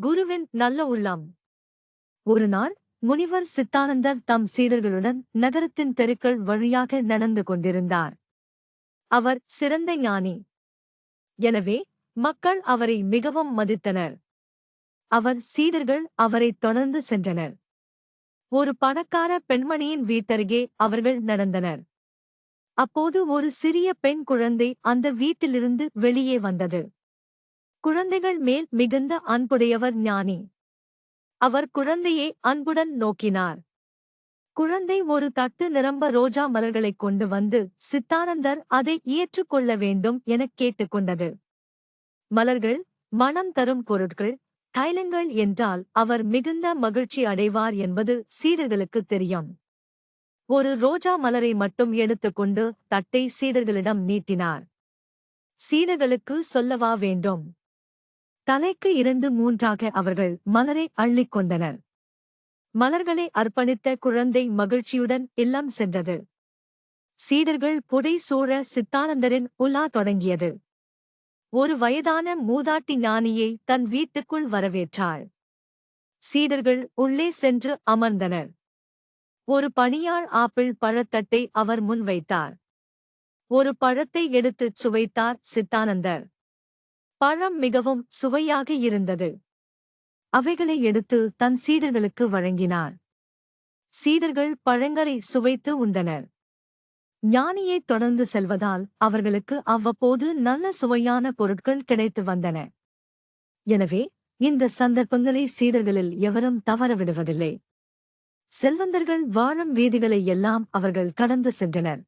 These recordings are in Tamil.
குருவின் நல்ல உள்ளம். ஒரு நாள் முனிவர் சித்தானந்தர் தம் சீடர்களுடன் நகரத்தின் தெருக்கள் வழியாக நடந்து கொண்டிருந்தார். அவர் சிறந்த ஞானி. எனவே மக்கள் அவரை மிகவும் மதித்தனர். அவர் சீடர்கள் அவரைத் தொடர்ந்து சென்றனர். ஒரு பணக்கார பெண்மணியின் வீட்டருகே அவர்கள் நடந்தனர். அப்போது ஒரு சிறிய பெண் குழந்தை அந்த வீட்டிலிருந்து வெளியே வந்தது. குழந்தைகள் மேல் மிகுந்த அன்புடையவர் ஞானி. அவர் குழந்தையை அன்புடன் நோக்கினார். குழந்தை ஒரு தட்டு நிரம்ப ரோஜா மலர்களைக் கொண்டு வந்து சித்தானந்தர் அதை ஏற்றுக்கொள்ள வேண்டும் எனக் கேட்டுக்கொண்டது மலர்கள் மனம் தரும் பொருட்கள் தைலங்கள் என்றால் அவர் மிகுந்த மகிழ்ச்சி அடைவார் என்பது சீடர்களுக்குத் தெரியும். ஒரு ரோஜா மலரை மட்டும் எடுத்துக்கொண்டு தட்டை சீடர்களிடம் நீட்டினார். சீடர்களுக்கு சொல்லவா வேண்டும்? தலைக்கு இரண்டு மூன்றாக அவர்கள் மலரை அள்ளிக் கொண்டனர். மலர்களை அர்ப்பணித்த குழந்தை மகிழ்ச்சியுடன் இல்லம் சென்றது. சீடர்கள் புடை சூழ சித்தானந்தரின் உலா தொடங்கியது. ஒரு வயதான மூதாட்டி ஞானியை தன் வீட்டுக்குள் வரவேற்றாள். சீடர்கள் உள்ளே சென்று அமர்ந்தனர். ஒரு பணியாள் ஆப்பிள் பழத்தட்டை அவர் முன் வைத்தார். ஒரு பழத்தை எடுத்துச் சுவைத்தார் சித்தானந்தர். பழம் மிகவும் சுவையாக இருந்தது. அவைகளை எடுத்து தன் சீடர்களுக்கு வழங்கினார். சீடர்கள் பழங்களை சுவைத்து உண்டனர். ஞானியைத் தொடர்ந்து செல்வதால் அவர்களுக்கு அவ்வப்போது நல்ல சுவையான பொருட்கள் கிடைத்து வந்தன. எனவே இந்த சந்தர்ப்பங்களை சீடர்களில் எவரும் தவறவிடுவதில்லை. செல்வந்தர்கள் வாழும் வீதிகளை எல்லாம் அவர்கள் கடந்து சென்றனர்.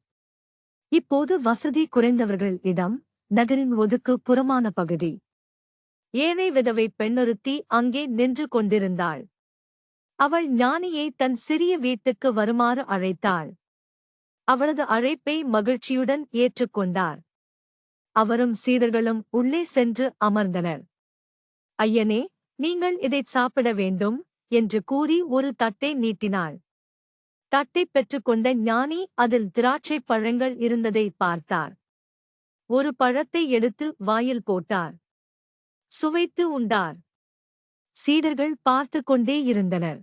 இப்போது வசதி குறைந்தவர்கள் இடம் நகரின் ஒதுக்கு புறமான பகுதி. ஏழை விதவை பெண்ணொருத்தி அங்கே நின்று கொண்டிருந்தாள். அவள் ஞானியை தன் சிறிய வீட்டுக்கு வருமாறு அழைத்தாள். அவளது அழைப்பை மகிழ்ச்சியுடன் ஏற்றுக்கொண்டார் அவரும் சீடர்களும் உள்ளே சென்று அமர்ந்தனர். ஐயனே நீங்கள் இதைச் சாப்பிட வேண்டும் என்று கூறி ஒரு தட்டை நீட்டினாள். தட்டைப் பெற்றுக்கொண்ட ஞானி அதில் திராட்சைப் பழங்கள் இருந்ததை பார்த்தார். ஒரு பழத்தை எடுத்து வாயில் போட்டார். சுவைத்து உண்டார். சீடர்கள் பார்த்து கொண்டே இருந்தனர்.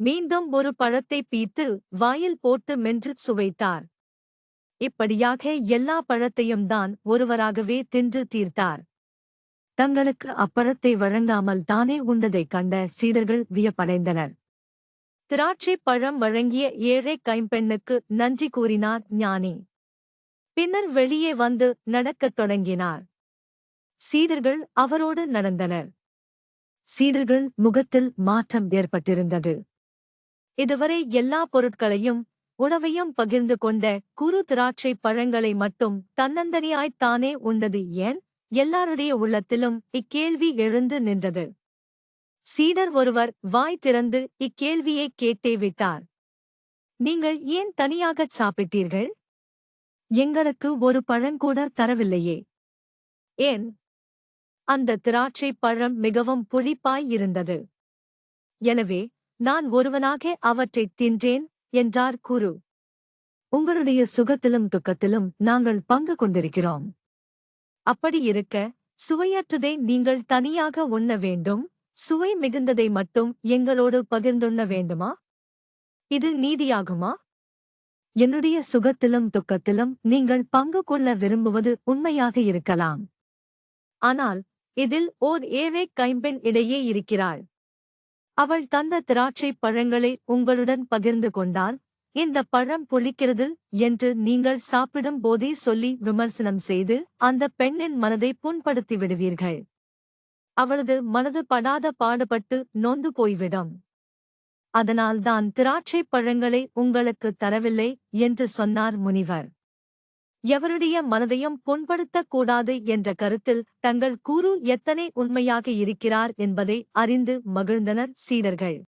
மீண்டும் ஒரு பழத்தை பீத்து வாயில் போட்டு மென்று சுவைத்தார். இப்படியாக எல்லா பழத்தையும் தான் ஒருவராகவே தின்று தீர்த்தார். தங்களுக்கு அப்பழத்தை வழங்காமல் தானே உண்டதைக் கண்ட சீடர்கள் வியப்படைந்தனர். திராட்சை பழம் வழங்கிய ஏழை கைம்பெண்ணுக்கு நன்றி கூறினார் ஞானி. பின்னர் வெளியே வந்து நடக்கத் தொடங்கினார். சீடர்கள் அவரோடு நடந்தனர். சீடர்கள் முகத்தில் மாற்றம் ஏற்பட்டிருந்தது. இதுவரை எல்லா பொருட்களையும் உணவையும் பகிர்ந்து கொண்ட குறு திராட்சை பழங்களை மட்டும் தன்னந்தனியாய்த் தானே உண்டது ஏன்? எல்லாருடைய உள்ளத்திலும் இக்கேள்வி எழுந்து நின்றது. சீடர் ஒருவர் வாய் திறந்து இக்கேள்வியை கேட்டே விட்டார். நீங்கள் ஏன் தனியாகச் சாப்பிட்டீர்கள்? எங்களுக்கு ஒரு பழங்கூட தரவில்லையே. ஏன்? அந்த திராட்சை பழம் மிகவும் புளிப்பாய் இருந்தது. எனவே நான் ஒருவனாக அவற்றைத் தின்றேன் என்றார் குரு. உங்களுடைய சுகத்திலும் துக்கத்திலும் நாங்கள் பங்கு கொண்டிருக்கிறோம். அப்படி இருக்க சுவையற்றதை நீங்கள் தனியாக உண்ண வேண்டும் சுவை மிகுந்ததை மட்டும் எங்களோடு பகிர்ந்துண்ண வேண்டுமா? இது நீதியாகுமா? என்னுடைய சுகத்திலும் துக்கத்திலும் நீங்கள் பங்கு கொள்ள விரும்புவது உண்மையாக இருக்கலாம். ஆனால் இதில் ஓர் ஏழை கைம்பெண் இடையே இருக்கிறாள். அவள் தந்த திராட்சை பழங்களை உங்களுடன் பகிர்ந்து கொண்டால் இந்த பழம் புளிக்கிறது என்று நீங்கள் சாப்பிடும் போதே சொல்லி விமர்சனம் செய்து அந்த பெண்ணின் மனதை புண்படுத்தி விடுவீர்கள். அவளது மனது படாத பாடுபட்டு நொந்து போய்விடும். அதனால்தான் திராட்சை பழங்களை உங்களுக்கு தரவில்லை என்று சொன்னார் முனிவர். எவருடைய மனதையும் புண்படுத்தக் கூடாது என்ற கருத்தில் தங்கள் கூறு எத்தனை உண்மையாக இருக்கிறார் என்பதை அறிந்து மகிழ்ந்தனர் சீடர்கள்.